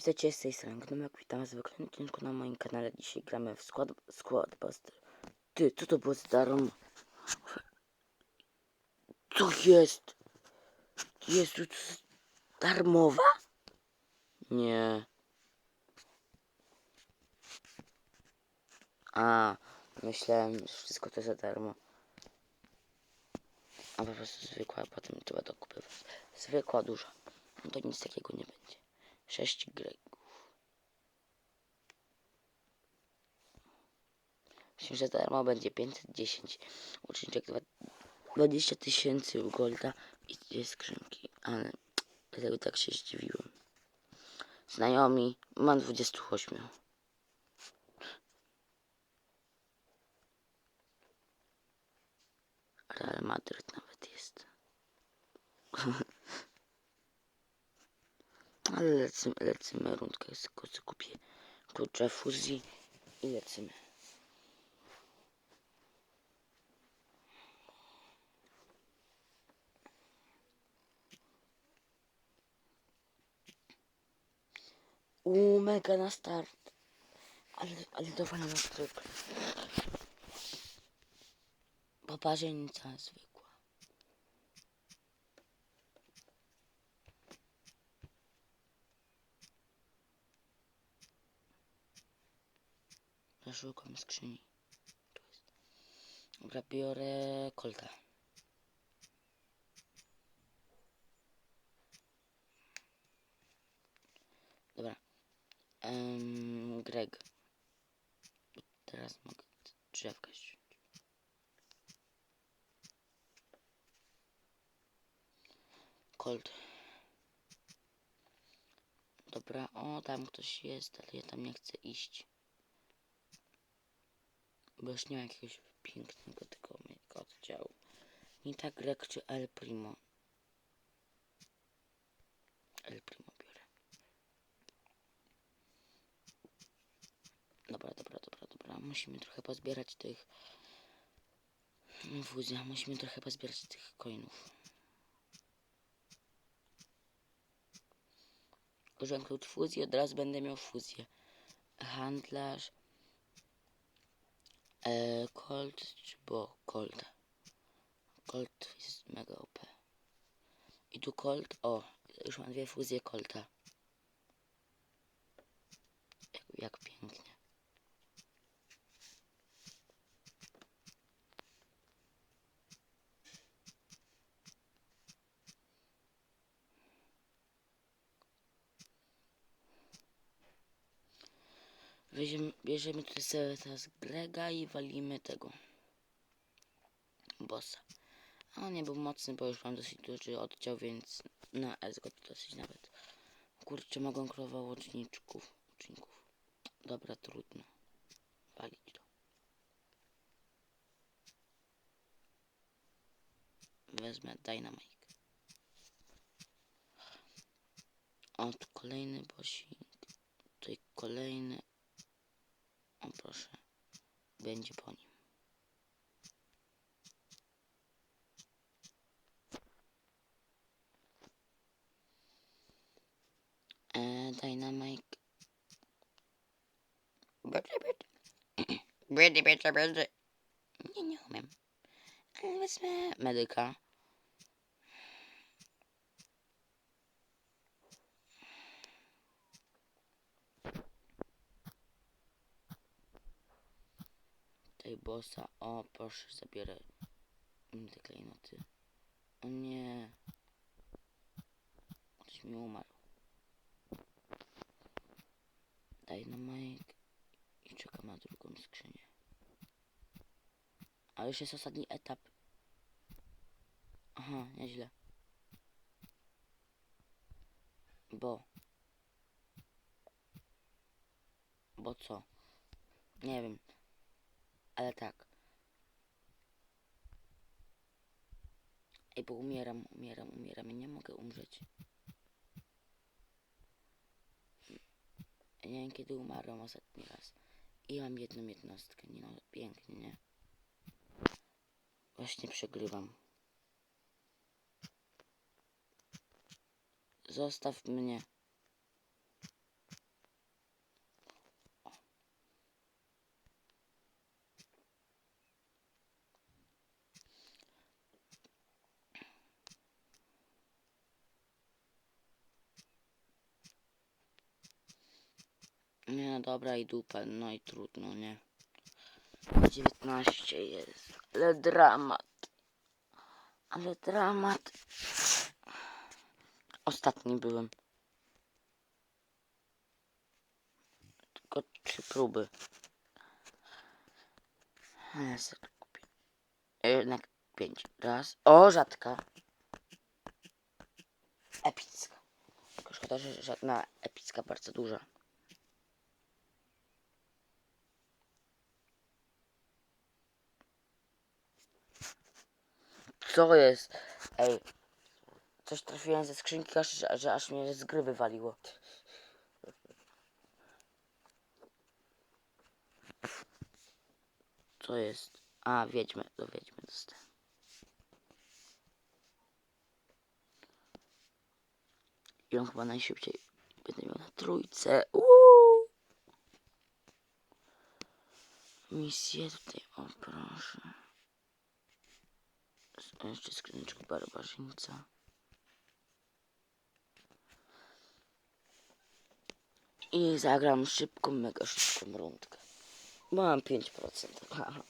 witajcie z tej strony Gnomek, witam was w odcinku na moim kanale. Dzisiaj gramy w Squad, Squad Buster. Ty, co to było za darmo? Co jest? Jest tu darmowa? Nie. A, myślałem, że wszystko to za darmo. A po prostu zwykła, a potem trzeba dokupywać. Zwykła, duża. No to nic takiego nie będzie. Sześć gregów. Myślę, że darmo będzie 510. Uczniczek dwa- 20 tysięcy golda i dwie skrzynki. Ale dlatego tak się zdziwiłem. Znajomi, mam 28. Real Madryt nawet jest. Ale lecimy, lecimy rundkę, tylko sobie kupię klucze fuzji i lecimy. Uuu, mega na start. Ale, ale dowala na zwykle. Poparzenica zwykła. Ja szukam skrzyni. Tu jest. Dobra, biorę kolta. Dobra. Um, Greg. Teraz mogę drzewka ściąć. Colt. Dobra, o tam ktoś jest, ale ja tam nie chcę iść. Bo już nie ma jakiegoś pięknego tego oddziału. Nie tak Greg czy El Primo. El Primo biorę. Dobra, dobra, dobra, dobra. Musimy trochę pozbierać tych fuzja. Musimy trochę pozbierać tych coinów. Użyłem klucz fuzji, od razu będę miał fuzję. Handlarz. E, Colt czy bo Colt? Colt jest mega OP. I tu Colt, o, już mam dwie fuzje Colta. Jak, jak pięknie. Bierzemy, tutaj sobie teraz Grega i walimy tego bossa. A on nie był mocny, bo już mam dosyć duży oddział, więc na S go dosyć nawet. Kurczę, mogą królowa łoczniczków. Uczników. Dobra, trudno. Walić to. Wezmę Dynamite. O, tu kolejny bossik. Tutaj kolejny. Proszę. Będzie po nim. E, Dynamite. Będzie, będzie, będzie. Nie, nie umiem. Ale wezmę medyka. Tej bossa. O, proszę, zabierę mi te klejnoty. O nie. Ktoś mi umarł. Dynamite. I czekam na drugą skrzynię. A już jest ostatni etap. Aha, nieźle. Bo. Bo co? Nie wiem. Ale tak. Ej, bo umieram, umieram, umieram i nie mogę umrzeć. Ja nie wiem kiedy umarłam ostatni raz. I mam jedną jednostkę. Nie no, pięknie, nie? Właśnie przegrywam. Zostaw mnie. Nie, dobra i dupa, no i trudno, nie? 19 jest, ale dramat. Ale dramat. Ostatni byłem. Tylko trzy próby. Ale sobie kupię. Jednak pięć. Raz. O, rzadka. Epicka. Tylko szkoda, że żadna epicka bardzo duża. Co jest? Ej. Coś trafiłem ze skrzynki, aż, że, aż mnie z gry wywaliło. Co jest? A, wiedźmy, do wiedźmy dostałem. I on chyba najszybciej będę miał na trójce. Uuu! Misję tutaj, o proszę. Jeszcze skrzyneczka barbarzyńca. I zagram szybką, mega szybką rundkę. Bo Mam 5%. Haha.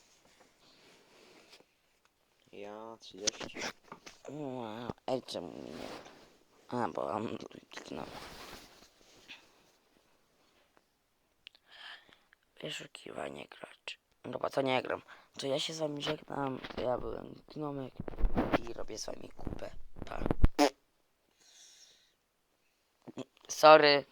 Ja 30. Wow, Ej, czemu nie? A, bo mam no. Wyszukiwanie graczy. Dobra, to nie gram. To ja się z wami żegnam. Ja byłem Gnomek i robię z wami kupę. Pa. Sorry.